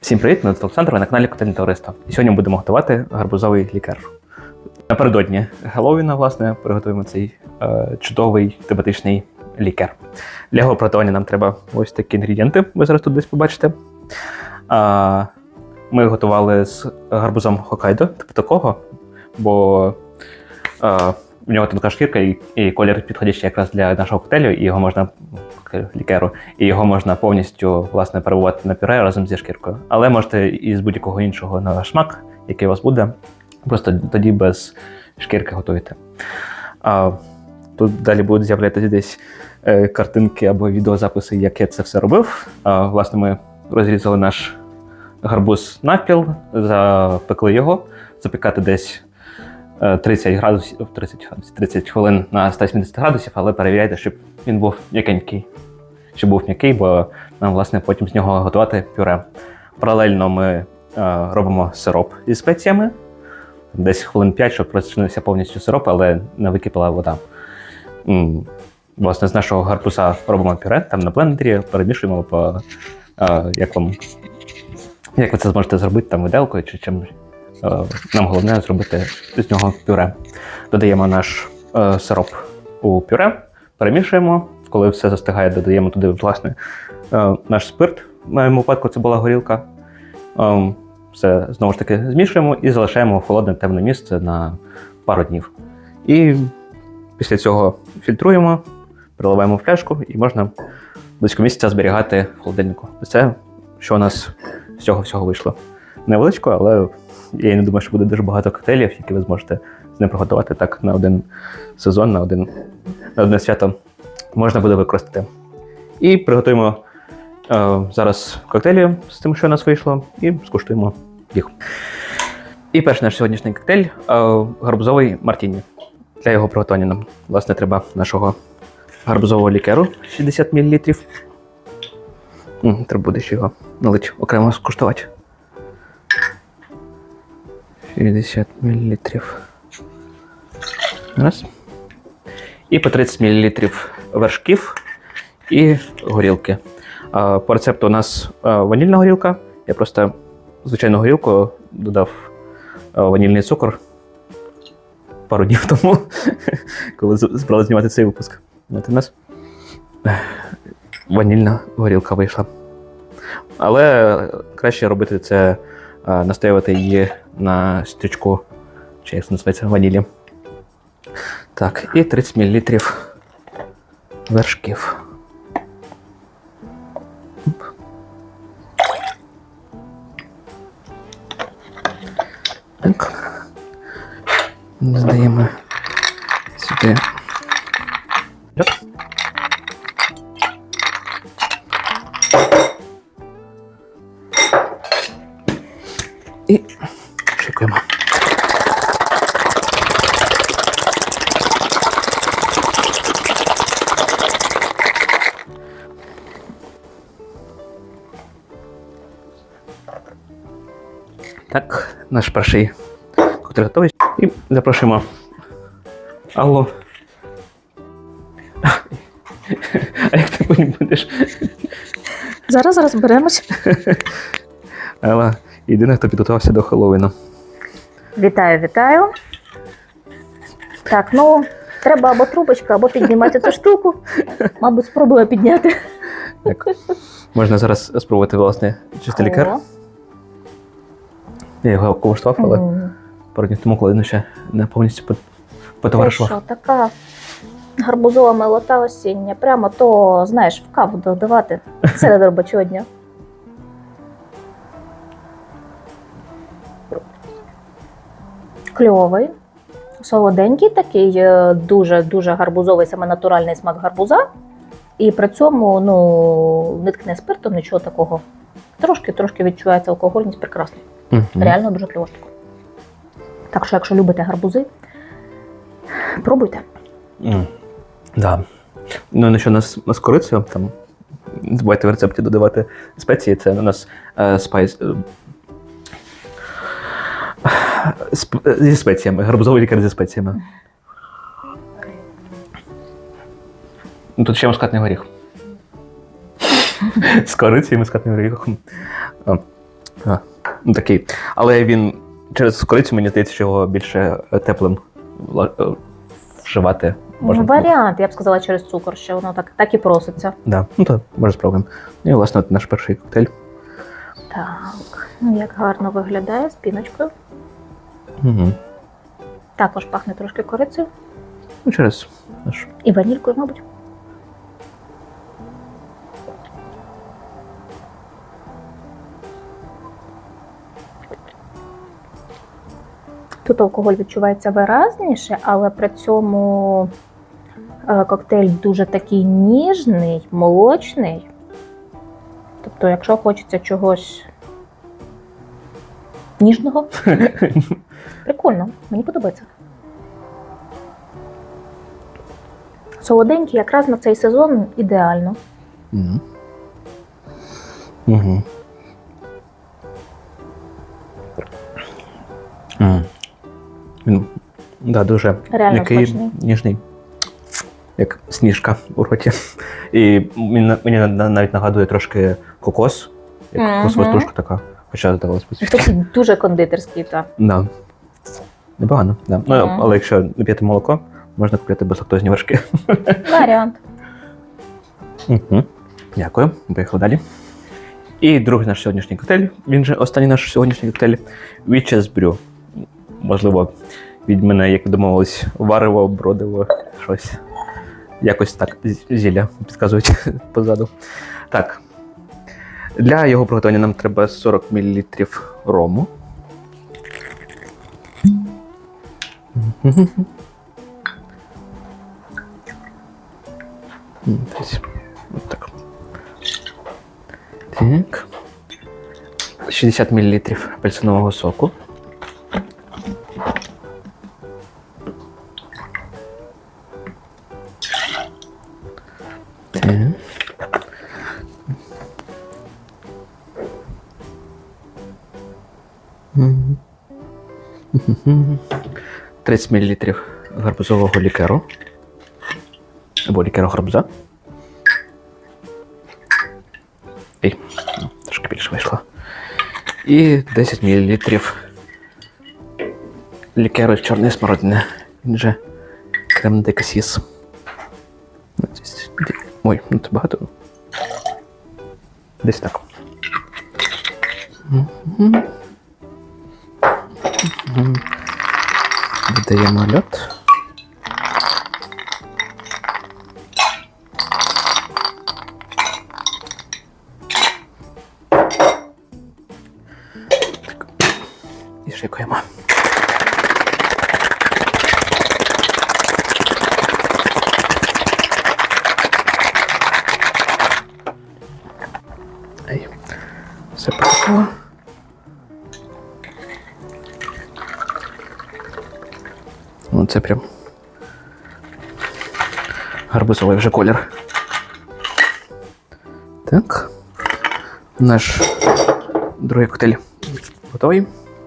Всім привіт, мене Олександр, ви на каналі Котельне Товариство. І сьогодні будемо готувати гарбузовий лікер. Напередодні Геловіна, власне, приготуємо цей е, чудовий тематичний лікер. Для його приготування нам треба ось такі інгредієнти, ви зараз тут десь побачите. А, ми готували з гарбузом Хокайдо, типу такого, бо е, в нього тонка шкірка і, і колір підходящий якраз для нашого коктейлю, і його можна лікеру, і його можна повністю власне перебувати на пюре разом зі шкіркою. Але можете і з будь-якого іншого на ваш смак, який у вас буде. Просто тоді без шкірки готуєте. А, тут далі будуть з'являтися десь е, картинки або відеозаписи, як я це все робив. А, власне, ми розрізали наш гарбуз навпіл, запекли його, запікати десь 30 градусів, 30 градусів, 30 хвилин на 170 градусів, але перевіряйте, щоб він був м'якенький. Щоб був м'який, бо нам, власне, потім з нього готувати пюре. Паралельно ми е, робимо сироп зі спеціями. Десь хвилин 5, щоб розчинився повністю сироп, але не википала вода. Власне, з нашого гарбуза робимо пюре, там на блендері перемішуємо по е, як вам. Як ви це зможете зробити там виделкою чи чим? Е, Нам головне зробити з нього пюре. Додаємо наш е, сироп у пюре, перемішуємо. Коли все застигає, додаємо туди власне е, наш спирт. В моєму випадку це була горілка. Ем, Все знову ж таки змішуємо і залишаємо в холодне темне місце на пару днів. І після цього фільтруємо, переливаємо в пляшку і можна близько місяця зберігати в холодильнику. Це що у нас з цього всього вийшло. Невеличко, але я не думаю, що буде дуже багато коктейлів, які ви зможете з ним приготувати так на один сезон, на один на одне свято можна буде використати. І приготуємо е, зараз коктейлі з тим, що у нас вийшло, і скуштуємо їх. І перший наш сьогоднішній коктейль е, гарбузовий мартіні. Для його приготування нам власне треба нашого гарбузового лікеру 60 мл. Треба буде ще його налить окремо скуштувати. 60 мл. Раз. І по 30 мл вершків і горілки. По рецепту у нас ванільна горілка. Я просто звичайну горілку додав ванільний цукор пару днів тому, коли збирали знімати цей випуск. От у нас ванільна горілка вийшла. Але краще робити це, а, настоювати її на стрічку, чи як це називається, ванілі. Так, і 30 мл вершків. Так. Здаємо сюди. І шикуємо. Так, наш перший коктейль готовий. І запрошуємо Алло. А як ти потім будеш? Зараз розберемось. Алла, єдина, хто підготувався до Хеллоуіну. Вітаю, вітаю. Так, ну, треба або трубочка, або піднімати цю штуку. Мабуть, спробую підняти. Так. Можна зараз спробувати, власне, чистий лікар. О, Я його коштував, але м, пару днів тому, коли він ще не повністю по- Це потоваришував. що, така гарбузова милота осіння. Прямо то, знаєш, в каву додавати серед робочого дня. Кльовий, солоденький такий, е, дуже-дуже гарбузовий, саме натуральний смак гарбуза. І при цьому ну, не ткне спиртом, нічого такого. Трошки-трошки відчувається алкогольність прекрасно. Мгм. Реально дуже кльово штука. Так що, якщо любите гарбузи, пробуйте. М, Да. Ну, на що нас з корицею, там не забувайте в рецепті додавати спеції. Це у нас е, спайс. Зі спеціями, гарбузовий лікар зі спеціями. Ну, тут ще мускатний горіх. З корицею і мускатним горіхом. Ну, такий. Але він через корицю, мені здається, що його більше е, теплим е, вживати можна. Варіант, я б сказала, через цукор, що воно так, так і проситься. Да. Ну то може спробуємо. Ну і власне от наш перший коктейль. Так, ну як гарно виглядає з піночкою. Угу. Також пахне трошки корицею Ну, через наш. і ванількою, мабуть. Тут алкоголь відчувається виразніше, але при цьому е, коктейль дуже такий ніжний, молочний. Тобто, якщо хочеться чогось ніжного, прикольно, мені подобається. Солоденький якраз на цей сезон ідеально. Угу. Угу. Він да, дуже Реально м'який, смачний. ніжний. Як сніжка у роті. І мені, мені навіть нагадує трошки кокос, як Мгм. кокосова стружка така. Хоча здавалось. Такий дуже кондитерський, так. Да. Непогано, да. Ну, Мгм. але якщо не п'яти молоко, можна купити безлактозні вершки. Варіант. Угу. Дякую. Поїхали далі. І другий наш сьогоднішній коктейль. Він же останній наш сьогоднішній коктейль Witch's Brew. Можливо, від мене, як домовились, варево, бродиво, щось. Якось так з- зілля підказують позаду. Так. Для його приготування нам треба 40 мл рому. Десь от Так. Так. 60 мл апельсинового соку. Так. Мгм. Мгм. 30 мл гарбузового лікеру. Або лікеру гарбуза. Ей, ну, трошки більше вийшло. І 10 мл лікеру чорної смородини. Він же крем де касіс. Ну, Ой, ну це багато. Десь так. Мгм. Мгм. Додаємо льод. Це прям гарбузовий вже колір. Так. Наш другий коктейль готовий.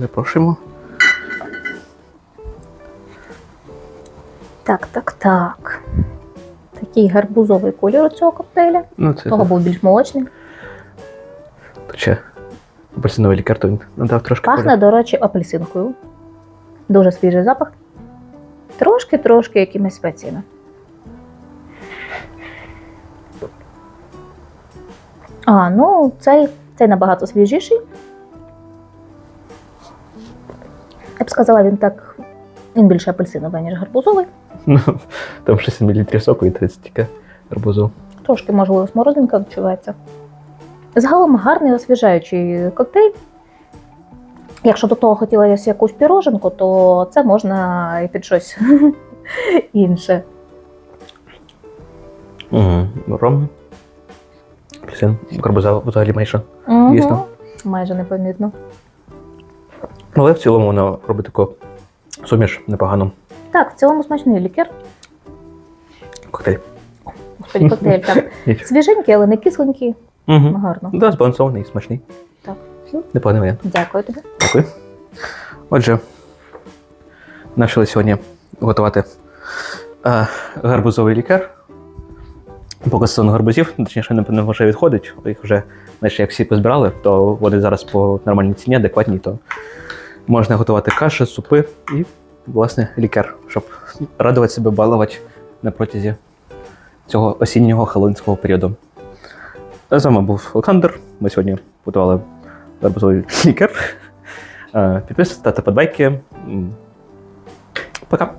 Запрошуємо. Так, так, так. Такий гарбузовий колір у цього коктейля. Ну, це Того був більш молочний. Хоча апельсиновий лікар, то він надав трошки. Пахне, кольору. до речі, апельсинкою. Дуже свіжий запах. Трошки-трошки якимись спеціями. А, ну, цей, цей набагато свіжіший. Я б сказала, він так. Він більше апельсиновий, ніж гарбузовий. Ну, там 6 мл соку і 30 тільки гарбузу. Трошки, можливо, смородинка відчувається. Загалом гарний освіжаючий коктейль. Якщо до того хотілося якусь піроженку, то це можна і під щось інше. Ром. Апельсин. Гарбуза взагалі майже. Дійсно. Майже непомітно. Але в цілому воно робить таку суміш непогану. Так, в цілому смачний лікер. Коктейль. Господи, коктейль так. Свіженький, але не кисленький. Угу. Гарно. Да, збалансований, смачний. Так. Непоганий варіант. Дякую тобі. Дякую. Отже, навчили сьогодні готувати е, гарбузовий лікар. Поки сезон гарбузів, точніше, напевно, вже відходить. Їх вже, знаєш, як всі позбирали, то вони зараз по нормальній ціні, адекватній, то можна готувати каші, супи і, власне, лікер, щоб радувати себе, балувати на протязі цього осіннього халинського періоду. З вами був Олександр. Ми сьогодні готували гарбузовий лікер. Е, Підписуйтесь, ставте подбайки. Пока.